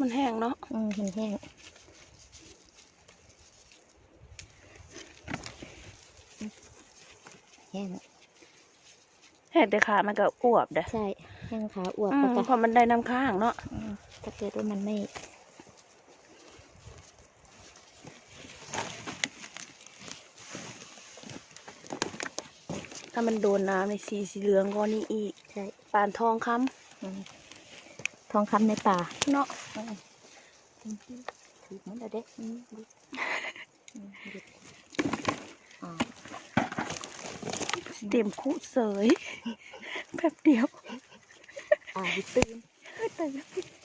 มันแห้งเนาะอืมมันแห้งแห้งแห้งแต่ขามันก็อวบเด้อใช่แห้งขาอวบอืแล้วมก็เพราะมันได้น้ำข้างเนาะอืมถ้าเกิดว่ามันไม่ ถ้ามันโดนน้ำในสีสีเหลืองก็นี่อีกใช่ ปานทองคอืมทองคำในป่า เนาะ อืมถือมันเอาเด็กอืมดิอืมดิอ่าเต็มคู่เสยแป๊บเดียวอ่าดิตื่นแต่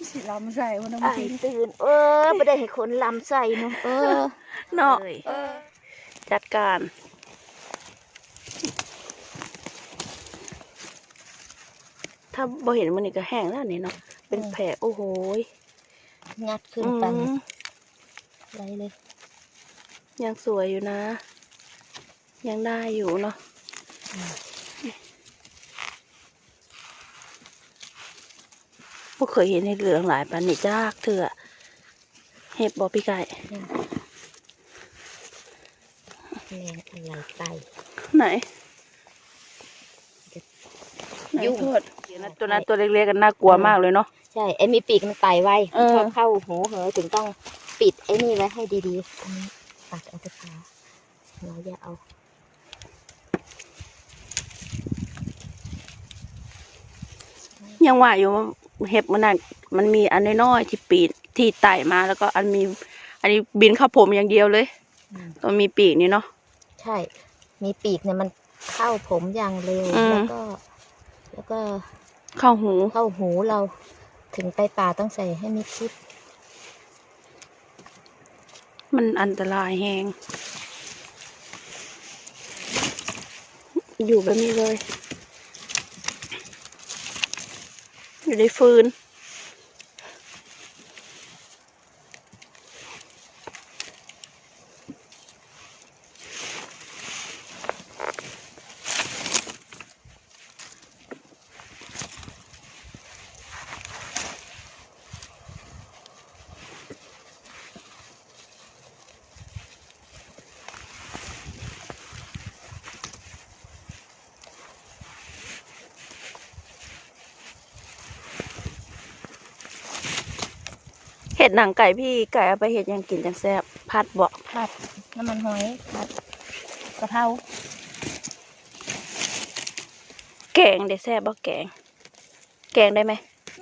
สีลำใส่วันน้ำอ่าทิ้ตื่น เออไม่ได้ให้คนลำใส่เนาะเออเนาะจัดการถ้าบ่เห็นมันนี่ก็แห้งแล้วนี่เนาะเป็นแผลโอ้โห งัดขึ้นอืไปมไรเลย ยังสวยอยู่นะ ยังได้อยู่เนาะอืม บ่เคยเห็นในเหลืองหลายปานนี่จากเถื่อเห็บบ่พี่ไก่แรงอะไรไตไหนไหนยุ่ง โทษเดี๋ยวนะตัวนั้นตัวเล็กๆกันน่ากลัวมากเลยเนาะ ใช่ไอ้มีปีกมันไต่ไว้เออ ชอบเข้าหูเหอถึงต้องปิดไอ้นี่ไว้ให้ดีๆอันนี้ปัดเอาไปขาเราอย่าเอา ยังว่าอยู่ว่าเห็บมันน่ะมันมีอันน้อยๆที่ปีนที่ไต่มาแล้วก็อันมี อันนี้บินเข้าผมอย่างเดียวเลยอืม ตัวมีปีกนี่เนาะ ใช่ มีปีกเนี่ยมันเข้าผมอย่างเร็วอืม แล้วก็ แล้วก็เข้าหู เข้าหูเรา ถึงไปป่าต้องใส่ให้มิดชิด มันอันตรายแหง อยู่แบบนี้เลย อยู่ในฟืน เห็ดหนังไก่พี่ไก่เอาไปเห็ดหยังกินจังแซ่บพัดบอกผัดน้ำมันหอยผัดกะเพราแกงได้แซ่บบ่แกง แกงได้ไหม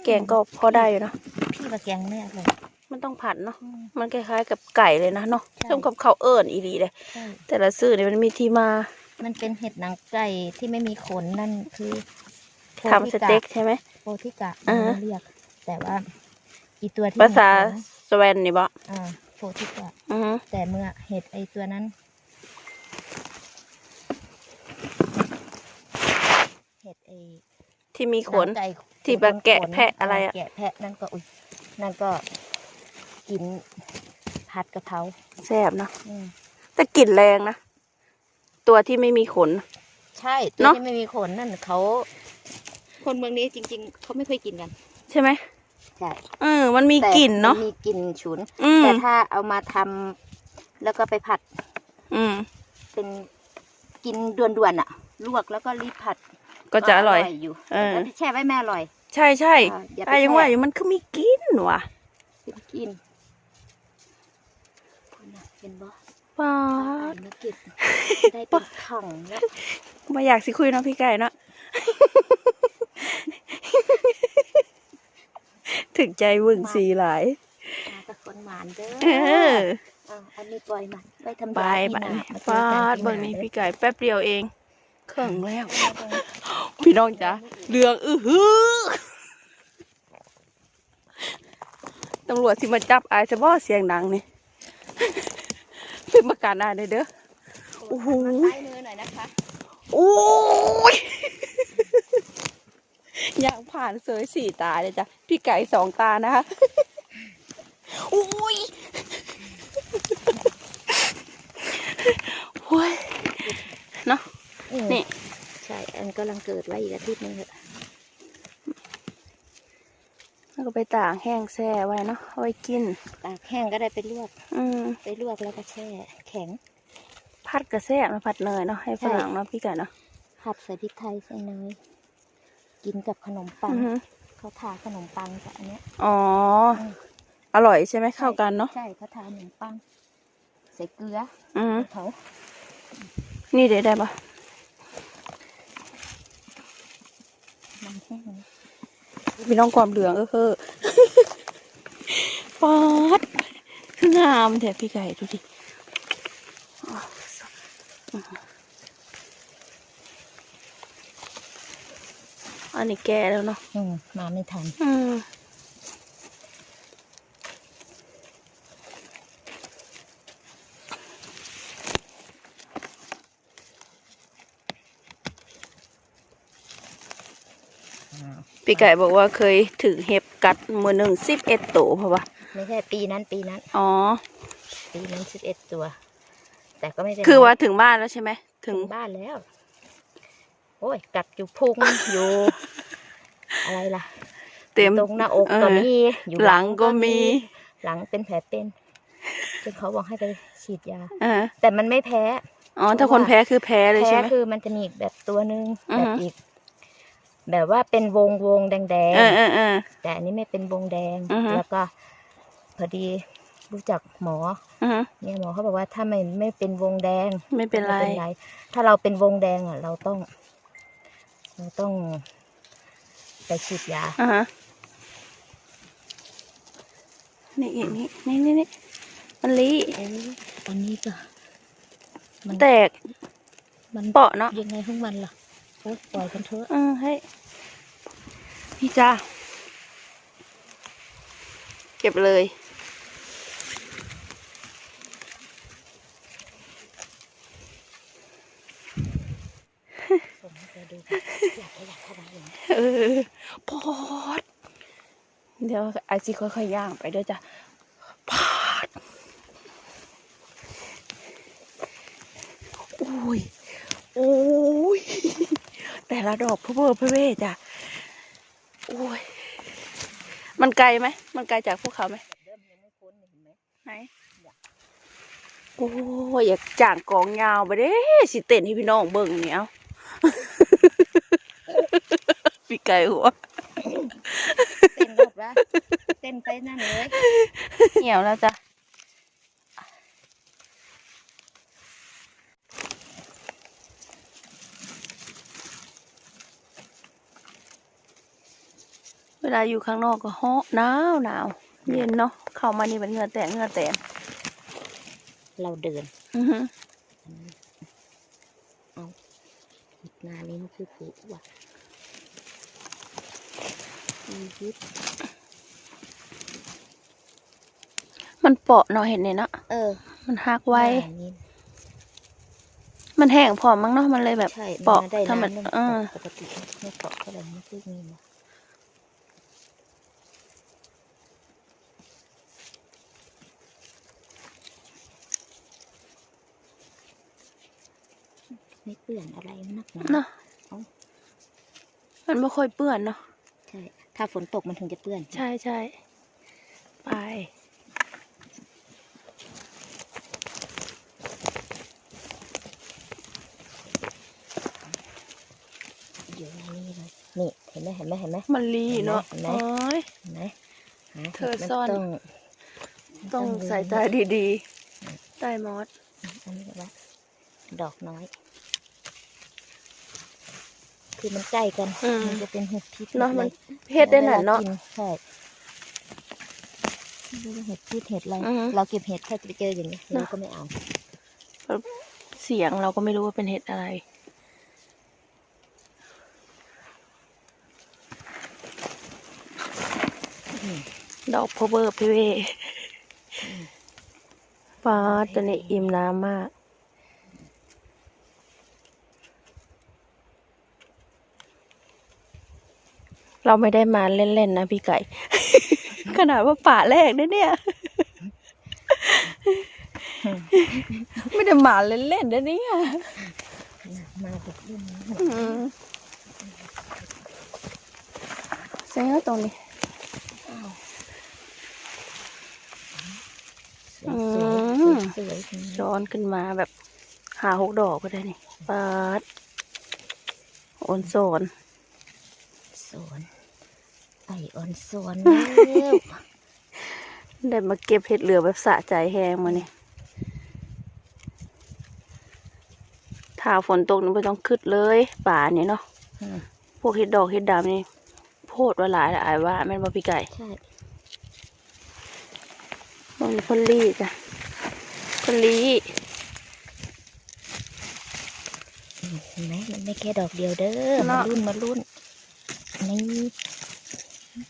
แกงก็พอได้อยู่เนาะพี่มาแกงเนี่ยเลยมันต้องผัดเนาะอืมมันคล้ายๆกับไก่เลยนะเนาะใช่ส้มกับข้าวเอิญอีดีเลยใช่แต่ละซื่อเนี่ยมันมีที่มา มันเป็นเห็ดหนังไก่ที่ไม่มีขนนั่นคือโพทำสเต็กใช่ไหมโพธิกะอ่าฮะเรียกแต่ว่า อีตัวที่ภาษามีขนสเวนนี่บ่อ่าโพธิกะอือฮึแต่เมื่อเห็ดไอตัวนั้น เห็ดไอที่มีขน หงไก่ที่แบบแกะขนแพะอะไรอะ แกะแพะนั่นก็อุ้ยนั่นก็ กินผัดกะเพราแซ่บเนาะอืมแต่กลิ่นแรงนะ ตัวที่ไม่มีขน ใช่ตัวเนอะ ที่ไม่มีขนนั่นเขาคนเมืองนี้จริง ๆ เขาไม่เคยกินกัน ใช่ไหม ใช่เออมันมีแต่กลิ่นเนาะมัมีกลิ่นฉุน อืมแต่ถ้าเอามาทำแล้วก็ไปผัดอืมเป็นกินด่วนๆอะ ลวกแล้วก็รีบผัดก็จะอร่อย อยู่เออ แล้วแช่ไว้แม่อร่อยใช่ใช่อ่าอย่าไปแต่ยังว่าแช่อยู่มันคือมีกลิ่นว่ะกินกินคุณน่ะเห็นบ่ว้าเอาดไอ้มาเก็บได้เป็นถังแล้ว มาอยากสิคุยเนาะพี่ไก่เนาะ ถึงใจวึ่งสีหลายมากับคนหมานเด้อเอออะอันนี้ปล่อยมันไปทำไปยาที่บัดนานี้มาฟาดเจอเบิ่กังที่นี้นาพี่ไก่แป๊บเดียวเองเขิงแล้วเด้อพี่น้องจ๊ะเรืองอื้อหือตำรวจที่มาจับอายจะบ่เสียงดังนี่ เป็นประการได้เลยเด้อ โอ้โหใต้มือหน่อยนะคะ โอ้ย อยากผ่านเสยสี่ตาเลยจ้ะ พี่ไก่สองตานะคะโอ้ยโอ้ยเนาะอืมนี่ ใช่ อันกำลังเกิดไว้อีกอาทิตย์หนึงเถอะอแล้วก็ไปตากแห้งแช่ไว้เนาะเอาไว้กิน ตากแห้งก็ได้ไปลวก อืม ไปลวกแล้วก็แช่ แข็ง ผัดกระแซ่บนะผัดเนยเนาะให้ฝรั่งเนาะพี่ไก่เนาะ ผัดใส่พริกไทยใส่เนย กินกับขนมปังอือฮึเขาทาขนมปังกับอันเนี้ย อ๋อ อร่อยใช่ไหมเข้ากันเนาะ ใช่เขาทาขนมปัง ใส่เกลืออืมเขานี่เดี๋ยวได้ปะมันแห้งพี่น้องความเหลืองก็คือป๊าดคืองามแท้พี่ไก่ดูดิ อ๋ออืมอันนี้แก่แล้วเนาะอืมมาไม่ทัน อืมพี่ไก่บอกว่าเคยถือเห็บกัดมือหนึ่งสิบเอ็ดตัวเพราะว่าไม่ใช่ปีนั้นปีนั้น อ๋อ ปีนั้นสิบเอ็ดตัว แต่ก็ไม่เป็นไรคือว่าถึงบ้านแล้วใช่ไหม ถึถึงงบ้านแล้ว โอ้ยกัดอยู่พุงอยู่ อะไรล่ะ เต็มตรงหน้าอกเออก็มีอยู่หลังก็มี หลังเป็นแผลเป็นจนเขาบอกให้ไปฉีดยาอ่าแต่มันไม่แพ้ อ๋อ ถ้าคนแพ้คือแพ้เลยแพ้ใช่ไหมคือมันจะมีอีกแบบตัวหนึ่งอือแบบฮะอีก แบบว่าเป็นวงวงแดงแดงเออเออเออแต่อันนี้ไม่เป็นวงแดงอือฮะแล้วก็ พอดีรู้จักหมออือฮึเนี่ยหมอเขาบอกว่าถ้าไม่ไม่เป็นวงแดง ไม่เป็นไรม่ถ้าเราเป็นวงแดงอะ เราต้อง เราต้อง ไปฉีดยาอ่าฮะนี่อีกนี่นี่นี่นี่มันลีเอ้ยอันนี้ก็มันแตกมันเปาะเนาะยังไงของมันล่ะโอ๊ยปล่อยกันเถอะอืมให้พี่จ้าเก็บเลย ส่งให้แกดูอยากอยาก เข้าไปอย่างนี้เออพอดเดี๋ยวไอซีค่อยๆย่างไปเด้วยจ้ะพอดอุ้ยโอ้ยแต่ละดอกเพื่อเพื่อเว่จ้ะโอ้ยมันไกลไหม มันไกลจากพวกเขาไหมเริ่มยังไม่พ้นเห็นไหมไหนโอ้ยอยากจ้างกองยาวไปเด้สิเต้นให้พี่น้องเบิ่งเนี่ยเอา พี่ไก่หัว เต้นรถวะเต้นไปนั่นเลยเหี่ยวแล้วจ้ะเวลาอยู่ข้างนอกก็ฮ้อหนาวหนาวเย็นเนาะเข้ามานี่เป็นเหงื่อแตกเหงื่อแตกเราเดินอือหือหิดนานี้มันคือผูว่ะ มีฮิตมันเปาะเนาะเห็นเนี่ยเนาะเออมันหักไว้ หน้านี้มันแห้งพอมั้งเนาะมันเลยแบบใช่เปาะได้ถ้ามันน้ำเออ ปกติไม่เปาะเท่าไหร่ไม่คือมีนะไม่เปื่อนอะไรนักหนา เนาะ เอามันไม่ค่อยเปื้อนเนาะ ใช่ ถ้าฝนตกมันถึงจะเปื้อน ใช่ใช่ไปเดี๋ยวนี่เลยนี่เห็นไหมเห็นไหมเห็นไหมมันรีเนาะเห็นไหมโอ้ย เห็นไหมหาเธอห็ดมันซ่อนต้องต้องดูใส่ตาดีๆใต้มอสอันนี้ก็ว่าดอกน้อย คือมันใกล้กัน อืม มันจะเป็นเห็ดพิษเนาะหมัลนยเฮ็ดได้หน่ะเนาะ วลกิใช่ไม่รู้ว่าเห็ดพืชเห็ดอะไรอือฮึเราเก็บเห็ดถ้าจะไปเจออย่างนี้เนอะเราก็ไม่เอาเสียงเราก็ไม่รู้ว่าเป็นเห็ดอะไรอืมดอกพอเบอร์พี่เวฟ้าตัวนี้อิ่มน้ำมาก เราไม่ได้มาเล่นๆนะพี่ไก่ ขนาดว่าป่าแรกนะเนี่ย ไม่ได้มาเล่นๆนะเนี่ยมาตกลุ่มเสียตรงนี้ย้อนขึ้นมาแบบหาหกดอกก็ได้นี่ปัดโอนโซน อออนสวนแล้วได้มาเก็บเห็ดเหลือแบบสะใจแหงมานี่ถ้าฝนตกนี่ไม่ต้องขึ้นเลยป่านี่เนาะอืมพวกเห็ดดอกเห็ดดำนี่โพดว่าหลายละอายว่าแม่นบ่พี่ไก่ใช่บางคนรีจ้ะคนรีเห็นไหมมันไม่แค่ดอกเดียวเด้อมารุ่นมารุ่นนี่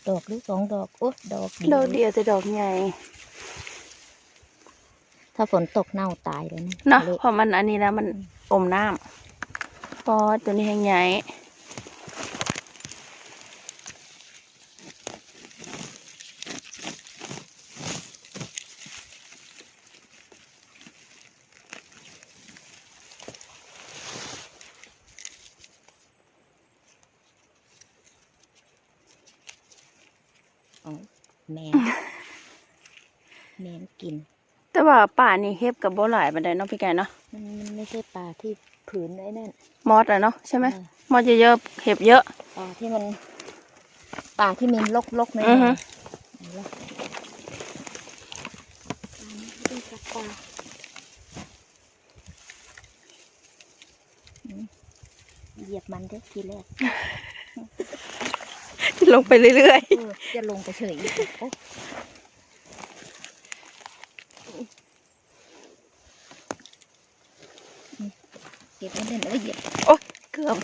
ดอกหรือสองดอกโอ้ดอกดอกเดียวแต่ดอกใหญ่ ถ้าฝนตกเน่าตายเลยนะเนาะละเพราะมันอันนี้นะมันอมน้ำพอตัวนี้แห้งใหญ่ แมนแมนกิน แต่ว่าป่านี่เห็บกับโบหลายบันไดเนาะพี่ไก่เนาะมันมันไม่ใช่ปลาที่ผืนไว้นั่นมอสอะเนาะใช่ไหมเออมอสเยอะๆเห็บเยอะปลาที่มันปลาที่มีลกลกๆหน่อยอือฮึๆเอาละปลานี้เป็นปลาปลาอืมเหยียบมันเด้อทีแรกลงไปเรื่อยเออ จะลงไปเฉยอีกโอ้อืมเก็บไว้เด่นแล้วเหยียบๆโอ๊ยเกือบ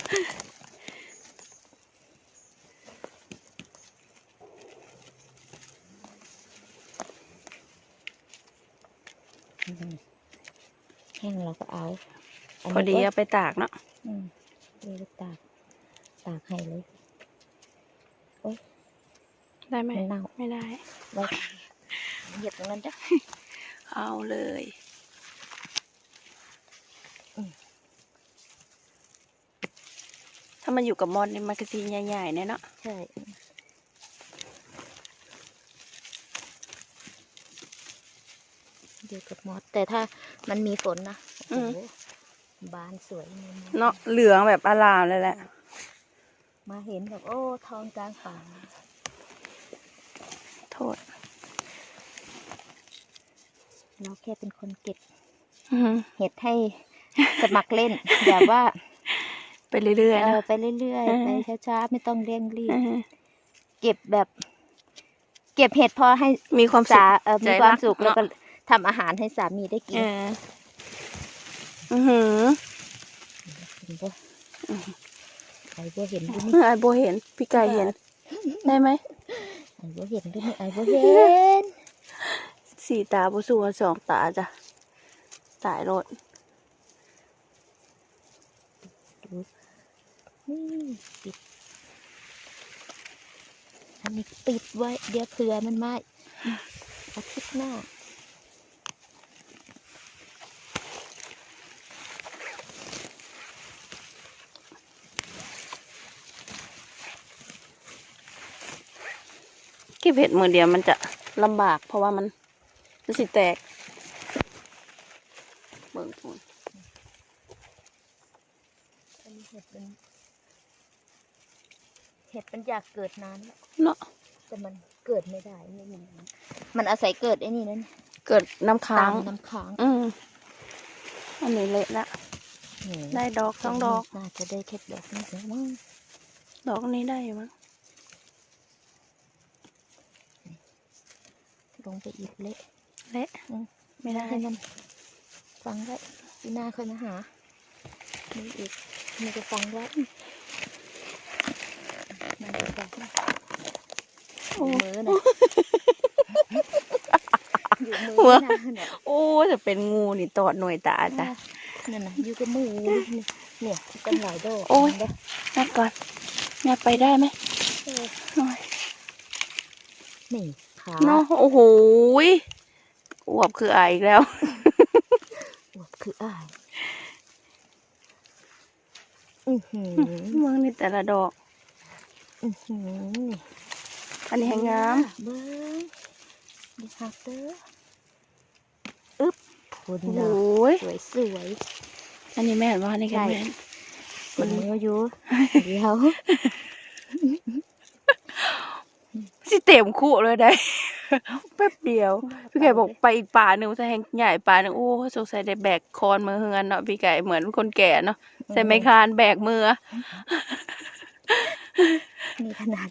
อืมแห้งเราก็เอานพอนี้ดีก็เอาไปตากเนาะ อืมเลยไปตาก ตากให้เลย ได้ไหมมันเน่าไม่ได้ไว้เหยียบตรงนั้นจ้ะเอาเลยอืมถ้ามันอยู่กับมอสนี่มันกระซีใหญ่ๆเนี่ยเนาะใช่อยู่กับมอสแต่ถ้ามันมีฝนนะโอ้โหบานสวยเลยนะเนาะเหลืองแบบอลามเลยแหละ มาเห็นแบบโอ้ทองกลางป่า โทษ เราแค่เป็นคนเก็บอืมเห็ดให้สมัครเล่น แบบว่า ไปเรื่อยเอๆอนะไปเรื่อยอืๆอไปฮึช้าๆไม่ต้องเร่งรีบอืมเก็บแบบ เก็บเห็ดพอให้มีความสุสาขเออใจมีความรักสุขแล้วเนอะก็ทำอาหารให้สามีได้กินเอออือหือเห็นปะไอ้บัวเห็นด้วยนี่ไอโบเห็น พี่ไก่เห็น ได้ไหม ไอ้บัวเห็นด้วยนี่ไอ้บัวเห็นสี่ตาบุสูสองตาจ้ะตายรถนี่ปิด อันนี้ปิดไว้ เดี๋ยวเผื่อมันมาอาทิตย์หน้า ก็บเห็ดมือเดียวมันจะลำบากเพราะว่ามันมันสิแตก เบิ่งพูนอันนี้เห็ดเป็นเห็ดมันอยากเกิดนานแล้วเนาะแต่มันเกิดไม่ได้ไม่มีน้ำมันอาศัยเกิดไอ้นี่นั่นเกิดน้ำค้างน้ำค้างอืมอันนี้เละละนี่ได้ดอกสองดอก น่าจะได้แค่ดอกนี้ถึงมั้งดอกนี้ได้อยู่มั้ง ลงไปอีกเละเละอืมไม่ได้ให้มันฟังไว้ปีหน้าค่อยมาหานี่อีกมันจะฟังไว้มันจะบอกนะโอ้มือนะอยู่มืหัวอนะเนี่ยโอ้จะเป็นงูนี่ตอดหน่วยตาจ้ะนั่นน่ะอยู่กับมือนี่เนี่ยเป็นหลายดอกโอ้ยเห็นปะงัดก่อนงัดไปได้ไหมเออโอ้ยนี่ขา เนาะโอ้โหยอวบคืออายอีกแล้ว อวบคืออ้ายอือหือมึงนี่แต่ละดอก อือหือนี่อันนี้แหงงาม เบิ้งดีคักเด้ออึ๊บคุณโอ้เนาะยสวยสวยอันนี้แม่นว่านี่กันใช่แม่นๆมันมืออยู่ เดียว สิเต็มคู่เลยได้ แป๊บเดียว พี่ไก่บอกไปอีกป่าหนึ่งใส่แหงใหญ่ป่าหนึ่งโอ้สงสัยได้แบกคอนมือเฮือนเนาะพี่ไก่เหมือนคนแก่เนาะใส่ไม้คานแบกมือนี่ขนาด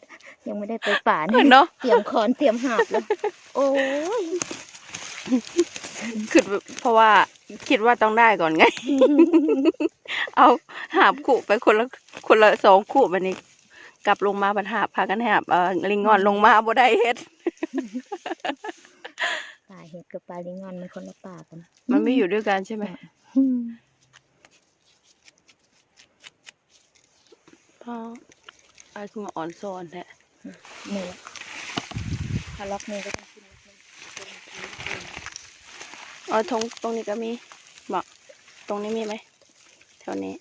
ยังไม่ได้ไปป่านี่เนาะเตรียมคอนเตรียมหาบแล้วโอ้ยคือเพราะว่าคิดว่าต้องได้ก่อนไง เอาหาบขู่ไปคนละคนละสองขู่บันนี้ กลับลงมาบันหาบพากันหาบเออลิงงอนลงมาบ่ได้เฮ็ด ป่าเห็ดกับปลาลิงงอนมันคนละป่ากันมันไม่อยู่ด้วยกันใช่ไหมอืมอ๋อไอ้คือมาอ่อนซอนแท้นี่แหละถ้าล็อกนี่ก็ต้องกินล็อกนี่อ๋อตรงตรงนี้ก็มีบอกตรงนี้มีไหมแถวนี้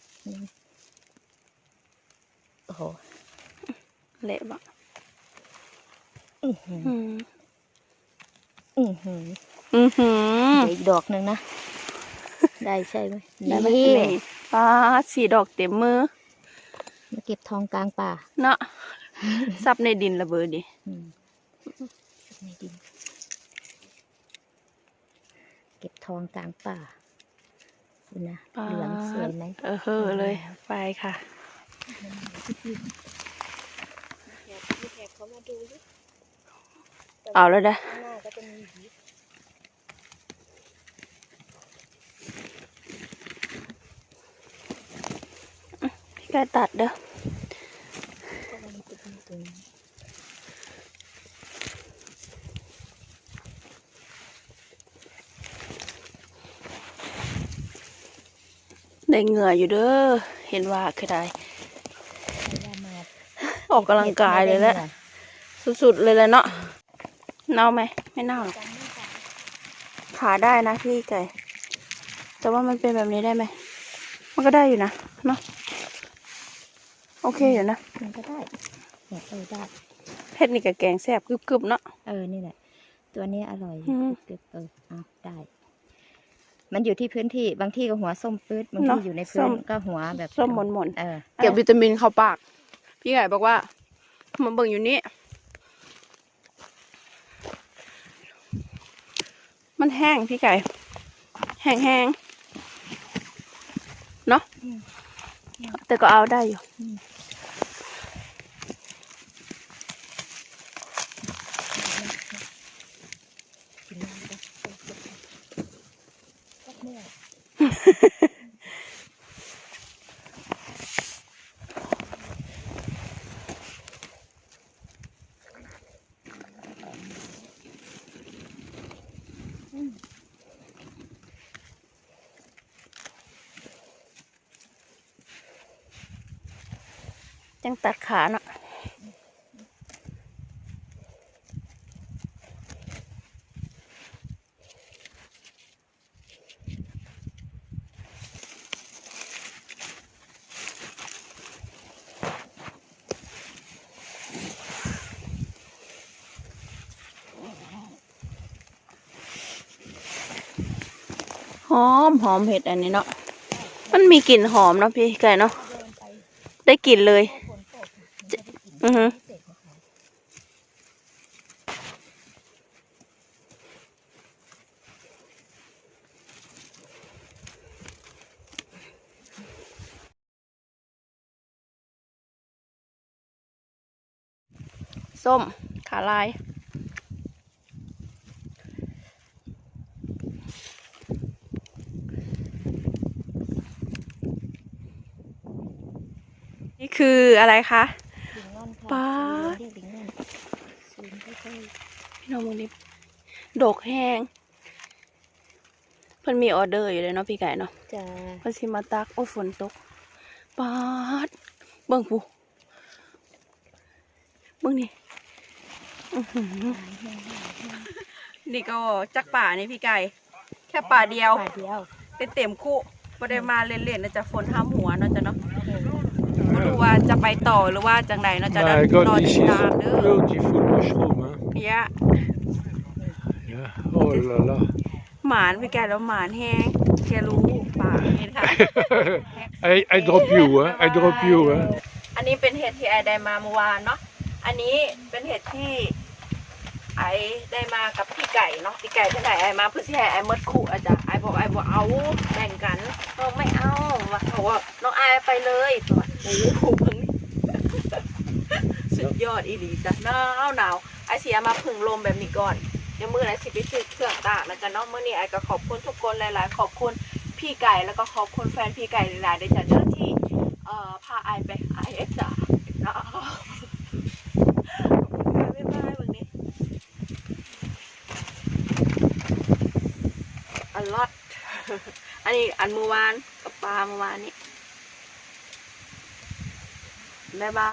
โอ้โห เละบอกอื้อหือ อืมอื้อหืออือหือ เดี๋ยวอีกดอกหนึ่งนะ ได้ใช่ไหมได้ไหมนี่นี่ป้าดสีดอกเต็มมือ มาเก็บทองกลางป่าเนาะ ซับในดินระเบิดดิ อืมสักในดิน เก็บทองกลางป่าดูนะป๊าดเหลืองสวยไหม เออเฮ้อเลย ไปค่ะ เขามาดูดิเอาแล้วนะข้างหน้าก็จะมีหีพี่กายตัดเด้อก็มันจะมีตรงนี้ได้เหงื่ออยู่เด้อ เห็นว่าคือได้ไม่ว่ามาออกกำลังกายเลยแหละ สุดๆเลยแหละเนาะเน่าไหมไม่เน่าหรอกจำไม่ได้ขาได้นะพี่ไก่ แต่ว่ามันเป็นแบบนี้ได้ไหม มันก็ได้อยู่นะเนาะโอเคอยู่นะมันก็ได้เนี่ยเออได้เฮ็ดนี่กับแกงแซ่บกรึบๆเนาะเออนี่แหละ ตัวนี้อร่อยอืมเก็บเออเอาได้ มันอยู่ที่พื้นที่บางที่ก็หัวส้มปื๊ดบางเนที่อะอยู่ในส้พื้นมก็หัวแบบส้มหม่นเออๆเก็บวิตามินเข้าปาก พี่ไก่บอกว่ามาเบิ่งอยู่นี่ มันแห้งพี่ไก่ แห้งๆเนาะแต่ก็เอาได้อยู่ กินน้ำก็ก็เมื่อย จังตัดขาเนาะหอมหอมเห็ดอันนี้เนาะ มันมีกลิ่นหอมเนาะพี่ไก่เนาะ ได้กลิ่นเลย ฝนตกมันจะได้กิน อือฮึ พิเศษของเขา ส้มขาลายนี่คืออะไรคะลิงง่อนค่ะป๊าดเรียกลิงง่อนซูมใกล้พี่น้องมึงนี่ดกแห้งเพิ่นมีออเดอร์อยู่เลยเนาะพี่ไก่เนาะๆจะเพิ่นสิมาตัก โอ้ฝนตกปาดเบิ่งผู้เบิ่งนี่ นี่ก็จักป่านี่พี่ไก่ แค่ป่าเดียวบาทเดียวเป็นเต็มคู่บ่ได้มาเล่นๆนะจะฝนห้ามหัวเนาะจ้ะเนาะบ่รู้ว่าจะไปต่อหรือว่าจังใดเนาะจะ My รอ God, ติ this ด is ตามเด้อ beautiful mushroom. Huh? เยอะ Yeah. Oh la la. หมานพี่ไก่แล้วหมานแห้งแกรู้ป่าเห็นค่ะ I, I drop you, huh? I drop you, huh? อันนี้เป็นเห็ดที่ไอได้มาเมื่อวานเนาะอันนี้เป็นเห็ดที่ ไอได้มากับพี่ไก่เนาะพี่ไก่ที่ไหนไอมาเพื่อที่ให้ไอหมดคู่อาจารย์ไอบอกไอบอกเอาแบ่งกันเราไม่เอาว่ะเขาว่าน้องไอไปเลยตัวโอ้โหเพิ่งสุดยอดอีหลีจ้ะหนาวหนาวไอเสียมาพึ่งลมแบบนี้ก่อนเดี๋ยวมือไอสิไปซื้อเครื่องตากแล้วกันเนาะมื่อนี้ไอก็ขอบคุณทุกคนหลาย ๆ ขอบคุณพี่ไก่แล้วก็ขอบคุณแฟนพี่ไก่หลายๆเดี๋ยวจะเจ้าที่เอ่อพาไอไปไอเอฟจ้ะเนาะบ๊ายบายวันนี้อันล อันนี้อันเมื่อวานกับปลาเมื่อวานนี้แม่บ้า